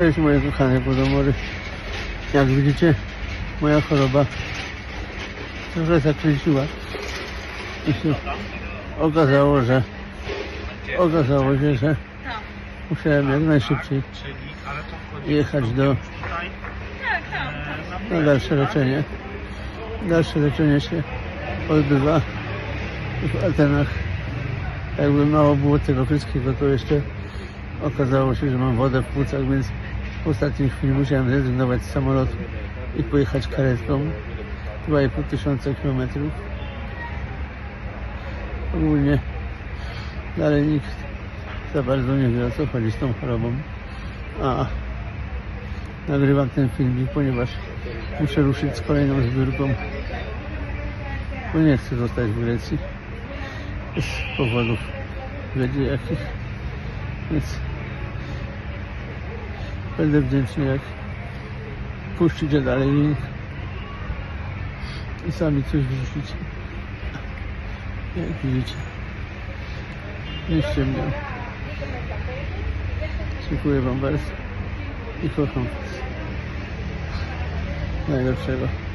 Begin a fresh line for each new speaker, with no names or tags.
Cześć moje kochane podomory. Jak widzicie, moja choroba trochę zakręciła. I się okazało, że okazało się, że musiałem jak najszybciej jechać do na dalsze leczenie. Dalsze leczenie się odbywa w Atenach. Jakby mało było tego wszystkiego, to jeszcze okazało się, że mam wodę w płucach, więc w ostatniej chwili musiałem zrezygnować z samolotu i pojechać karetką 2,5 tysiąca kilometrów. Ogólnie dalej nikt za bardzo nie wie o co chodzi z tą chorobą. A nagrywam ten filmik, ponieważ muszę ruszyć z kolejną zbiórką, bo nie chcę zostać w Grecji z powodów wiecie jakich. Więc będę wdzięczny jak puścicie dalej link i sami coś wrzucicie. Jak widzicie. Nie ściemniam. Dziękuję Wam bardzo i kocham Was. Najlepszego.